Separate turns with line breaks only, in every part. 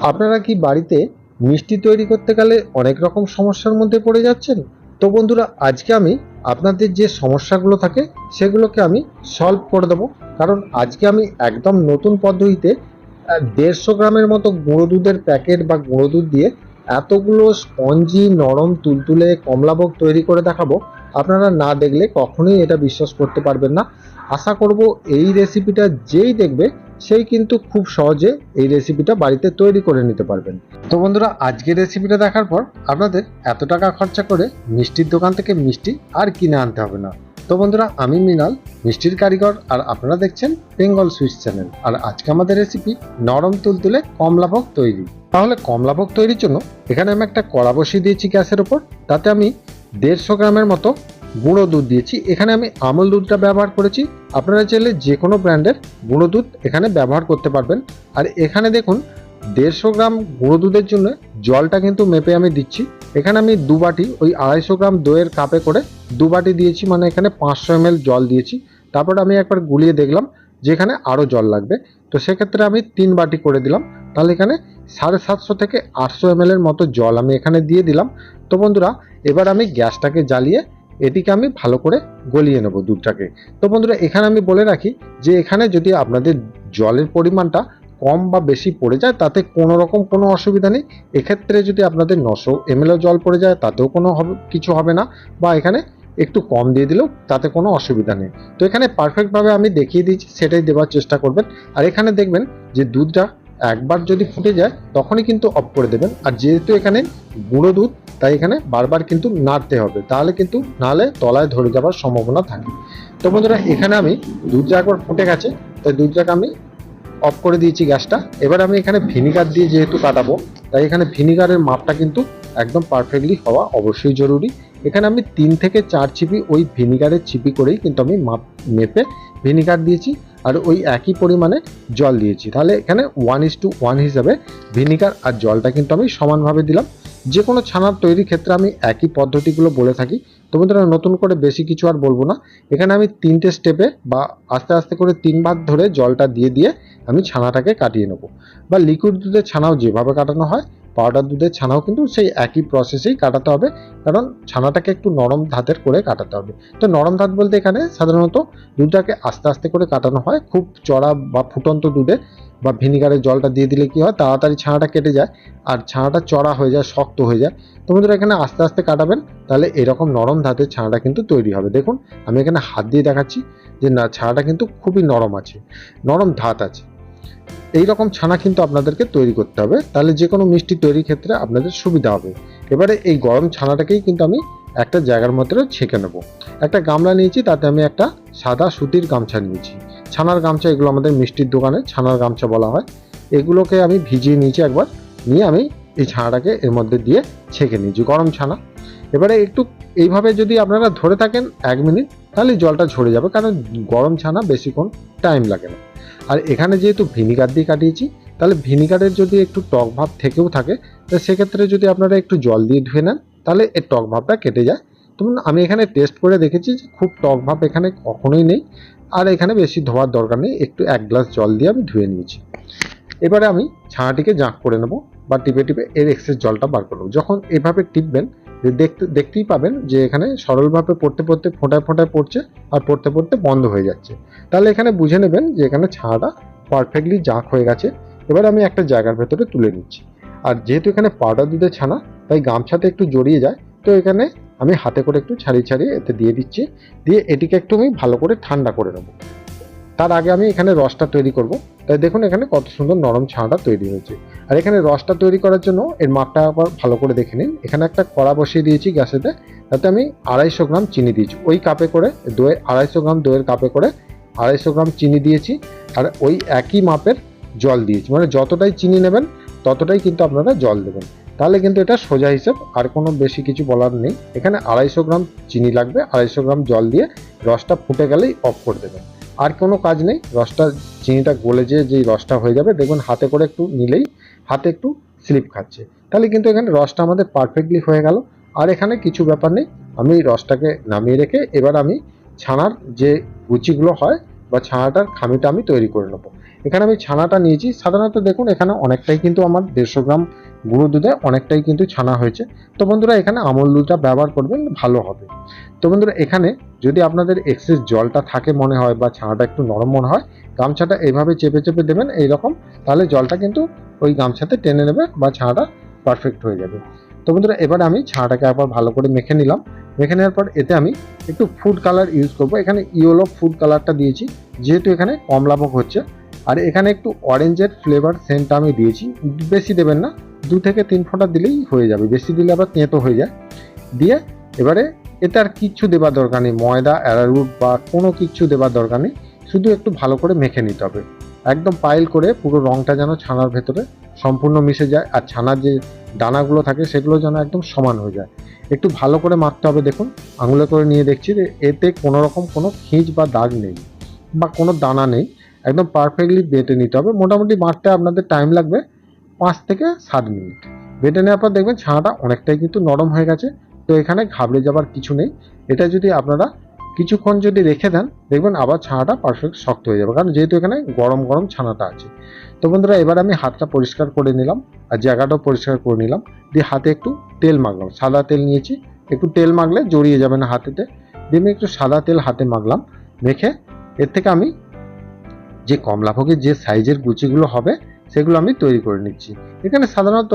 আপনারা কি বাড়িতে মিষ্টি তৈরি করতে গেলে অনেক রকম সমস্যার মধ্যে পড়ে যাচ্ছেন? তো বন্ধুরা, আজকে আমি আপনাদের যে সমস্যাগুলো থাকে, সেগুলোকে আমি সলভ করে দেবো। কারণ আজকে আমি একদম নতুন পদ্ধতিতে দেড়শো গ্রামের মতো গুঁড়ো দুধের প্যাকেট বা গুঁড়ো দুধ দিয়ে এতগুলো স্পঞ্জি, নরম তুলতুলে কমলাভোগ তৈরি করে দেখাবো। আপনারা না দেখলে কখনোই এটা বিশ্বাস করতে পারবেন না। আশা করব এই রেসিপিটা যেই দেখবে, সেই কিন্তু খুব সহজে এই রেসিপিটা বাড়িতে তৈরি করে নিতে পারবেন। তো বন্ধুরা, আজকের রেসিপিটা দেখার পর আপনাদের এত টাকা খরচা করে মিষ্টির দোকান থেকে মিষ্টি আর কিনে আনতে হবে না। তো বন্ধুরা, আমি মৃণাল, মিষ্টির কারিগর, আর আপনারা দেখছেন বেঙ্গল সুইটস চ্যানেল আর আজকে আমাদের রেসিপি নরম তুলতুলে কমলাভোগ তৈরি। তাহলে কমলাভোগ তৈরির জন্য এখানে আমি একটা কড়া বসিয়ে দিয়েছি গ্যাসের ওপর। তাতে আমি দেড়শো গ্রামের মতো গুঁড়ো দুধ দিয়েছি। এখানে আমি আমল দুধটা ব্যবহার করেছি। আপনারা চাইলে যে কোনো ব্র্যান্ডের গুঁড়ো দুধ এখানে ব্যবহার করতে পারবেন। আর এখানে দেখুন, দেড়শো গ্রাম গুঁড়ো দুধের জন্য জলটা কিন্তু মেপে আমি দিচ্ছি। এখানে আমি দু বাটি ওই আড়াইশো গ্রাম দইয়ের কাপে করে দু বাটি দিয়েছি মানে এখানে পাঁচশো এম জল দিয়েছি। তারপর আমি একবার গুলিয়ে দেখলাম যে এখানে আরও জল লাগবে। তো সেক্ষেত্রে আমি তিন বাটি করে দিলাম। তাহলে এখানে সাড়ে সাতশো থেকে আটশো এম মতো জল আমি এখানে দিয়ে দিলাম। তো বন্ধুরা, এবার আমি গ্যাসটাকে জ্বালিয়ে এটিকে আমি ভালো করে গলিয়ে নেব দুধটাকে। তো বন্ধুরা, এখানে আমি বলে রাখি যে এখানে যদি আপনাদের জলের পরিমাণটা কম বা বেশি পড়ে যায়, তাতে কোনো রকম কোনো অসুবিধা নেই। এক্ষেত্রে যদি আপনাদের নশো এমএলও জল পড়ে যায়, তাতেও কোনো হবে, কিছু হবে না বা এখানে একটু কম দিয়ে দিলেও তাতে কোনো অসুবিধা নেই। তো এখানে পারফেক্টভাবে আমি দেখিয়ে দিয়েছি, সেটাই দেওয়ার চেষ্টা করবেন। আর এখানে দেখবেন যে দুধটা একবার যদি ফুটে যায়, তখনই কিন্তু অফ করে দেবেন। আর যেহেতু এখানে গুঁড়ো দুধ, তাই এখানে বারবার কিন্তু নাড়তে হবে। তাহলে কিন্তু নাহলে তলায় ধরে যাওয়ার সম্ভাবনা থাকে। তো বন্ধুরা, এখানে আমি দুধটা একবার ফুটে গেছে, তাই দুধটাকে আমি অফ করে দিয়েছি গ্যাসটা। এবার আমি এখানে ভিনিগার দিয়ে যেহেতু কাটাবো, তাই এখানে ভিনিগারের মাপটা কিন্তু একদম পারফেক্টলি হওয়া অবশ্যই জরুরি। এখানে আমি তিন থেকে চার চিপি ওই ভিনিগারের চিপি করেই কিন্তু আমি মাপ, মেপে ভিনিগার দিয়েছি। আর ওই একই পরিমাণে জল দিয়েছি। তাহলে এখানে ওয়ান ইস টু ওয়ান হিসাবে ভিনিগার আর জলটা কিন্তু আমি সমানভাবে দিলাম। যে কোনো ছানার তৈরির ক্ষেত্রে আমি একই পদ্ধতিগুলো বলে থাকি। তো নতুন করে বেশি কিছু আর বলব না। এখানে আমি তিনটে স্টেপে বা আস্তে আস্তে করে তিনবার ধরে জলটা দিয়ে দিয়ে আমি ছানাটাকে কাটিয়ে নেব। বা লিকুইড দুধের ছানাও যেভাবে কাটানো হয় পাউডার দুধের ছানাও কিন্তু সেই একই প্রসেসেই কাটাতে হবে। কারণ ছানাটাকে একটু নরম ধাতের করে কাটাতে হবে। তো নরম ধাত বলতে এখানে সাধারণত দুধটাকে আস্তে আস্তে করে কাটানো হয়। খুব চড়া বা ফুটন্ত দুধে বা ভিনিগারের জলটা দিয়ে দিলে কি হয়? তাড়াতাড়ি ছানাটা কেটে যায় আর ছানাটা চড়া হয়ে যায়, শক্ত হয়ে যায়। তো বন্ধুরা, এখানে আস্তে আস্তে কাটাবেন, তাহলে এরকম নরম ধাতের ছানাটা কিন্তু তৈরি হবে। দেখুন, আমি এখানে হাত দিয়ে দেখাচ্ছি যে না, ছানাটা কিন্তু খুবই নরম আছে, নরম ধাত আছে। এই রকম ছানা কিন্তু আপনাদেরকে তৈরি করতে হবে। তাহলে যে কোনো মিষ্টি তৈরির ক্ষেত্রে আপনাদের সুবিধা হবে। এবারে এই গরম ছানাটাকেই কিন্তু আমি একটা জায়গার মধ্যে ছেঁকে নেব। একটা গামলা নিয়েছি, তাতে আমি একটা সাদা সুতির গামছা নিয়েছি। ছানার গামছা, এগুলো আমাদের মিষ্টির দোকানে ছানার গামছা বলা হয়। এগুলোকে আমি ভিজিয়ে নিয়েছি একবার। নিয়ে আমি এই ছানাটাকে এর মধ্যে দিয়ে ছেঁকে নিয়েছি। গরম ছানা। এবারে একটু এইভাবে যদি আপনারা ধরে থাকেন এক মিনিট, তাহলে জলটা ঝরে যাবে, কারণ গরম ছানা বেশিক্ষণ টাইম লাগে না। আর এখানে যেহেতু ভিনিগার দিয়ে কাটিয়েছি, তাহলে ভিনিগারের যদি একটু টক ভাব থেকেও থাকে, তো সেক্ষেত্রে যদি আপনারা একটু জল দিয়ে ধুয়ে নেন, তাহলে এর টক ভাবটা কেটে যায়। তখন আমি এখানে টেস্ট করে দেখেছি যে খুব টক ভাব এখানে কখনোই নেই, আর এখানে বেশি ধোয়ার দরকার নেই, একটু এক গ্লাস জল দিয়ে আমি ধুয়ে নিয়েছি। এবারে আমি ছানাটিকে জাঁক করে নেব, বা টিপে টিপে এর এক্সেস জলটা বার করব যখন এভাবে টিপবেন দেখতে, দেখতেই পাবেন যে এখানে সরলভাবে পড়তে পড়তে ফোঁটায় ফোঁটায় পড়ছে আর পড়তে পড়তে বন্ধ হয়ে যাচ্ছে। তাহলে এখানে বুঝে নেবেন যে এখানে ছানাটা পারফেক্টলি জাঁক হয়ে গেছে। এবার আমি একটা জায়গার ভেতরে তুলে নিচ্ছি। আর যেহেতু এখানে পাউডার দুধের ছানা, তাই গামছাতে একটু জড়িয়ে যায়, তো এখানে আমি হাতে করে একটু ছাড়িয়ে ছাড়িয়ে এতে দিয়ে দিচ্ছি। দিয়ে এটিকে একটু আমি ভালো করে ঠান্ডা করে নেব। তার আগে আমি এখানে রসটা তৈরি করব। তাই দেখুন এখানে কত সুন্দর নরম ছানাটা তৈরি হয়েছে। আর এখানে রসটা তৈরি করার জন্য এর মাপটা আবার ভালো করে দেখে নিন। এখানে একটা কড়া বসিয়ে দিয়েছি গ্যাসেতে। তাতে আমি আড়াইশো গ্রাম চিনি দিয়েছি। ওই কাপে করে দইয়ের আড়াইশো গ্রাম দইয়ের কাপে করে আড়াইশো গ্রাম চিনি দিয়েছি। আর ওই একই মাপের জল দিয়েছি। মানে যতটাই চিনি নেবেন, ততটাই কিন্তু আপনারা জল দেবেন। তাহলে কিন্তু এটা সোজা হিসেব, আর কোনো বেশি কিছু বলার নেই। এখানে আড়াইশো গ্রাম চিনি লাগবে। আড়াইশো গ্রাম জল দিয়ে রসটা ফুটে গেলেই অফ করে দেবেন। আর কোনো কাজ নেই। রসটা, চিনিটা গলে যে যেই রসটা হয়ে যাবে, দেখবেন হাতে করে একটু নিলেই হাতে একটু স্লিপ খাচ্ছে। তাহলে কিন্তু এখানে রসটা আমাদের পারফেক্টলি হয়ে গেল। আর এখানে কিছু ব্যাপার নেই। আমি রসটাকে নামিয়ে রেখে এবার আমি ছানার যে গুচিগুলো হয় বা ছানাটার খামিটা আমি তৈরি করে নেব। এখানে আমি ছানাটা নিয়েছি। সাধারণত দেখুন, এখানে অনেকটাই কিন্তু আমার দেড়শো গ্রাম গুঁড়ো দুধে অনেকটাই কিন্তু ছানা হয়েছে। তো বন্ধুরা, এখানে আমল দুধটা ব্যবহার করবেন, ভালো হবে। তো বন্ধুরা, এখানে যদি আপনাদের এক্সেস জলটা থাকে মনে হয় বা ছানাটা একটু নরম মনে হয়, গামছাটা এইভাবে চেপে চেপে দেবেন এইরকম, তাহলে জলটা কিন্তু ওই গামছাতে টেনে নেবে বা ছানাটা পারফেক্ট হয়ে যাবে। তো বন্ধুরা, এবার আমি ছানাটাকে একবার ভালো করে মেখে নিলাম। মেখে নেওয়ার পর এতে আমি একটু ফুড কালার ইউজ করব। এখানে ইয়েলো ফুড কালারটা দিয়েছি, যেহেতু এখানে কমলাভোগ হচ্ছে। আর এখানে একটু অরেঞ্জের ফ্লেভার সেন্টটা আমি দিয়েছি। বেশি দেবেন না, দু থেকে তিন ফোঁটা দিলেই হয়ে যাবে। বেশি দিলে আবার তেঁতো হয়ে যায়। দিয়ে এবারে এতে আর কিচ্ছু দেবার দরকার নেই। ময়দা অ্যারারুট বা কোনো কিচ্ছু দেবার দরকার নেই। শুধু একটু ভালো করে মেখে নিতে হবে। একদম পাইল করে পুরো রংটা যেন ছানার ভেতরে সম্পূর্ণ মিশে যায়। আর ছানার যে দানাগুলো থাকে সেগুলো যেন একদম সমান হয়ে যায়। একটু ভালো করে মাখতে হবে দেখুন। আঙুলে করে নিয়ে দেখছি এতে কোনো রকম কোনো খিঁচ বা দাগ নেই বা কোনো দানা নেই। একদম পারফেক্টলি বেটে নিতে হবে। মোটামুটি মারতে আপনাদের টাইম লাগবে পাঁচ থেকে সাত মিনিট। বেটে নেওয়ার পর দেখবেন ছানাটা অনেকটাই কিন্তু নরম হয়ে গেছে। তো এখানে ঘাবড়ে যাবার কিছু নেই। এটা যদি আপনারা কিছুক্ষণ যদি রেখে দেন, দেখবেন আবার ছানাটা পারফেক্ট শক্ত হয়ে যাবে। কারণ যেহেতু এখানে গরম গরম ছানাটা আছে। তো বন্ধুরা, এবার আমি হাতটা পরিষ্কার করে নিলাম আর জায়গাটাও পরিষ্কার করে নিলাম। দিয়ে হাতে একটু তেল মাখলাম। সাদা তেল নিয়েছি। একটু তেল মাখলে জড়িয়ে যাবে না হাতেতে। দিয়ে আমি একটু সাদা তেল হাতে মাখলাম। মেখে এর থেকে আমি যে কমলাভোগের যে সাইজের গুচিগুলো হবে, সেগুলো আমি তৈরি করে নিচ্ছি। এখানে সাধারণত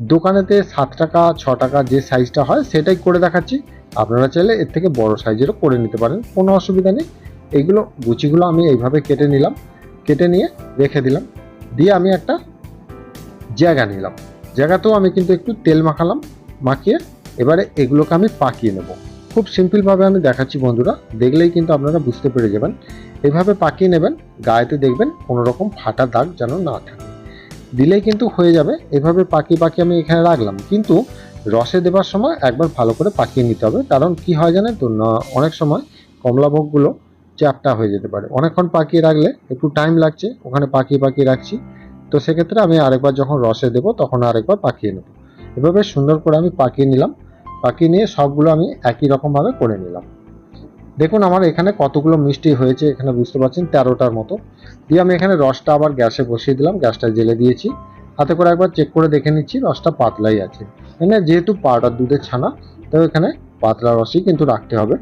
দোকানেতে সাত টাকা, ছ টাকা যে সাইজটা হয় সেটাই করে দেখাচ্ছি। আপনারা চাইলে এর থেকে বড় সাইজেরও করে নিতে পারেন, কোনো অসুবিধা নেই। এইগুলো, গুচিগুলো আমি এইভাবে কেটে নিলাম, কেটে নিয়ে রেখে দিলাম। দিয়ে আমি একটা জায়গা নিলাম। জায়গাতেও আমি কিন্তু একটু তেল মাখালাম, মাখিয়ে এবারে এগুলোকে আমি পাকিয়ে নেব। খুব সিম্পলভাবে আমি দেখাচ্ছি বন্ধুরা, দেখলেই কিন্তু আপনারা বুঝতে পেরে যাবেন। এভাবে পাকিয়ে নেবেন, গায়েতে দেখবেন কোনো রকম ফাটা দাগ যেন না থাকে। দিলেই কিন্তু হয়ে যাবে। এভাবে পাকিয়ে পাকিয়ে আমি এখানে রাখলাম। কিন্তু রসে দেবার সময় একবার ভালো করে পাকিয়ে নিতে হবে। কারণ কি হয় জানেন তো অনেক সময় কমলাভোগগুলো চ্যাপটা হয়ে যেতে পারে। অনেকক্ষণ পাকিয়ে রাখলে একটু টাইম লাগছে, ওখানে পাকিয়ে পাকিয়ে রাখছি। তো সেক্ষেত্রে আমি আরেকবার যখন রসে দেবো, তখন আরেকবার পাকিয়ে নেব। এভাবে সুন্দর করে আমি পাকিয়ে নিলাম। পাকিয়ে নিয়ে সবগুলো আমি একই রকমভাবে করে নিলাম। দেখুন, আমার এখানে কতগুলো মিষ্টি হয়েছে এখানে বুঝতে পারছেন, তেরোটার মতো। দিয়ে আমি এখানে রসটা আবার গ্যাসে বসিয়ে দিলাম, গ্যাসটা জেলে দিয়েছি। হাতে করে একবার চেক করে দেখে নিচ্ছি, রসটা পাতলাই আছে। এখানে যেহেতু পাউডার দুধের ছানা তো এখানে পাতলা রসই কিন্তু রাখতে হবে।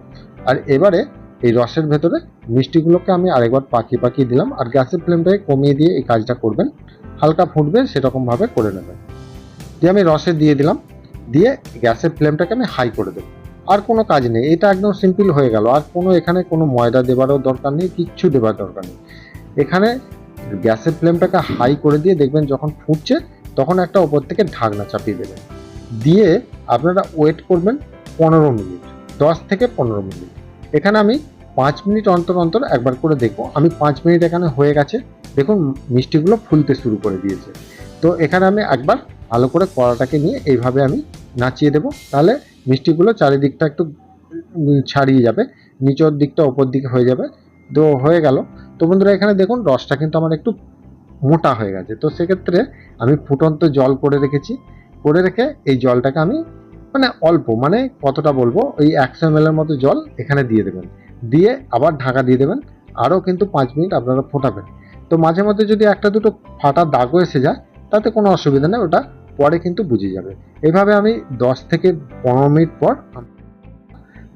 আর এবারে এই রসের ভেতরে মিষ্টিগুলোকে আমি আরেকবার পাকিয়ে পাকিয়ে দিলাম, আর গ্যাসের ফ্লেমটাকে কমিয়ে দিয়ে এই কাজটা করবেন। হালকা ফুটবে, সেরকমভাবে করে নেবেন। দিয়ে আমি রসে দিয়ে দিলাম, দিয়ে গ্যাসের ফ্লেমটাকে আমি হাই করে দেবো। আর কোনো কাজ নেই। এটা একদম সিম্পল হয়ে গেল। আর কোনো এখানে কোনো ময়দা দেবারও দরকার নেই, কিচ্ছু দেবার দরকার নেই। এখানে গ্যাসের ফ্লেমটাকে হাই করে দিয়ে দেখবেন যখন ফুটছে, তখন একটা ওপর থেকে ঢাকনা চাপিয়ে দেবেন। দিয়ে আপনারা ওয়েট করবেন পনেরো মিনিট, দশ থেকে পনেরো মিনিট। এখানে আমি পাঁচ মিনিট অন্তর অন্তর একবার করে দেখব। আমি পাঁচ মিনিট এখানে হয়ে গেছে। দেখুন, মিষ্টিগুলো ফুলতে শুরু করে দিয়েছে। তো এখানে আমি একবার ভালো করে কড়াটাকে নিয়ে এইভাবে আমি নাচিয়ে দেবো। তাহলে মিষ্টিগুলো চারিদিকটা একটু ছাড়িয়ে যাবে, নিচের দিকটা ওপর দিকে হয়ে যাবে। তো হয়ে গেল। তো বন্ধুরা, এখানে দেখুন, রসটা কিন্তু আমার একটু মোটা হয়ে গেছে। তো সেক্ষেত্রে আমি ফুটন্ত জল করে রেখেছি। করে রেখে এই জলটাকে আমি মানে অল্প মানে কতটা বলব, ওই একশো এম এর মতো জল এখানে দিয়ে দেবেন। দিয়ে আবার ঢাকা দিয়ে দেবেন। আরও কিন্তু পাঁচ মিনিট আপনারা ফোটাবেন। তো মাঝে মধ্যে যদি একটা দুটো ফাটা দাগও এসে যায়, তাতে কোনো অসুবিধা নেই, ওটা পরে কিন্তু বুঝে যাবে। এভাবে আমি দশ থেকে পনেরো মিনিট পর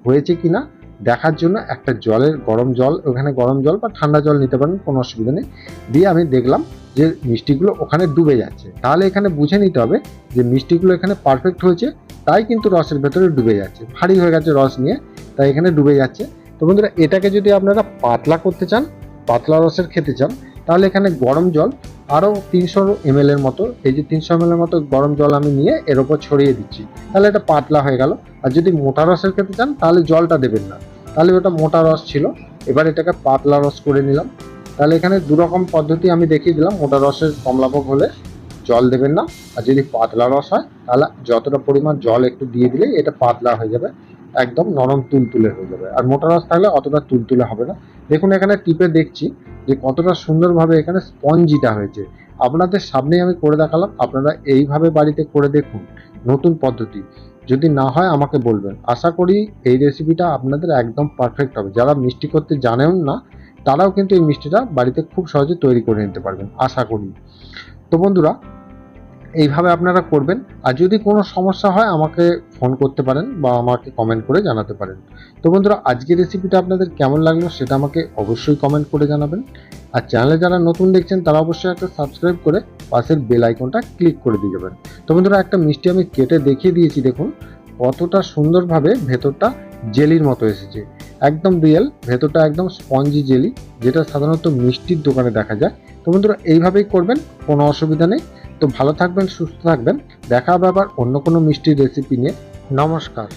হয়েছে কি না দেখার জন্য একটা জলের গরম জল, ওখানে গরম জল বা ঠান্ডা জল নিতে পারেন, কোনো অসুবিধা নেই। দিয়ে আমি দেখলাম যে মিষ্টিগুলো ওখানে ডুবে যাচ্ছে। তাহলে এখানে বুঝে নিতে হবে যে মিষ্টিগুলো এখানে পারফেক্ট হয়েছে, তাই কিন্তু রসের ভেতরে ডুবে যাচ্ছে। ভারী হয়ে গেছে রস নিয়ে, তাই এখানে ডুবে যাচ্ছে। তো বন্ধুরা, এটাকে যদি আপনারা পাতলা করতে চান, পাতলা রসের খেতে চান, তাহলে এখানে গরম জল আরও তিনশো এম এর মতো, এই যে তিনশো এম এর মতো গরম জল আমি নিয়ে এর ওপর ছড়িয়ে দিচ্ছি। তাহলে এটা পাতলা হয়ে গেল। আর যদি মোটা রসের খেতে চান, তাহলে জলটা দেবেন না। তাহলে ওটা মোটা রস ছিল। এবার এটাকে পাতলা রস করে নিলাম। তাহলে এখানে দু রকম পদ্ধতি আমি দেখিয়ে দিলাম। মোটা রসের কমলাভোগ হলে জল দেবেন না। আর যদি পাতলা রস হয়, তাহলে যতটা পরিমাণ জল একটু দিয়ে দিলে এটা পাতলা হয়ে যাবে। একদম নরম তুলতুলে হয়ে যাবে। আর মোটা রস থাকলে অতটা তুলতুলে হবে না। দেখুন, এখানে টিপে দেখছি যে কতটা সুন্দরভাবে এখানে স্পঞ্জিটা হয়েছে। আপনাদের সামনেই আমি করে দেখালাম। আপনারা এইভাবে বাড়িতে করে দেখুন। নতুন পদ্ধতি। যদি না হয়, আমাকে বলবেন। আশা করি এই রেসিপিটা আপনাদের একদম পারফেক্ট হবে। যারা মিষ্টি করতে জানেন না, তারাও কিন্তু এই মিষ্টিটা বাড়িতে খুব সহজে তৈরি করে নিতে পারবেন। আশা করি। তো বন্ধুরা এইভাবে আপনারা করবেন। আর যদি কোনো সমস্যা হয়, আমাকে ফোন করতে পারেন বা আমাকে কমেন্ট করে জানাতে পারেন। তো বন্ধুরা, আজকের রেসিপিটা আপনাদের কেমন লাগল সেটা আমাকে অবশ্যই কমেন্ট করে জানাবেন। আর চ্যানেলে যারা নতুন দেখছেন, তারা অবশ্যই একটা সাবস্ক্রাইব করে পাশের বেল আইকনটা ক্লিক করে দিয়ে যাবেন। তো বন্ধুরা, একটা মিষ্টি আমি কেটে দেখিয়ে দিয়েছি, দেখুন। কতটা সুন্দরভাবে ভেতরটা জেলির মতো এসেছে। একদম রিয়েল ভেতরটা একদম স্পঞ্জি জেলি যেটা সাধারণত মিষ্টির দোকানে দেখা যায়। তো বন্ধুরা, এইভাবেই করবেন, কোনো অসুবিধা নেই। তো ভালো থাকবেন সুস্থ থাকবেন। দেখা হবে আবার অন্য কোনো মিষ্টির রেসিপি নিয়ে। নমস্কার।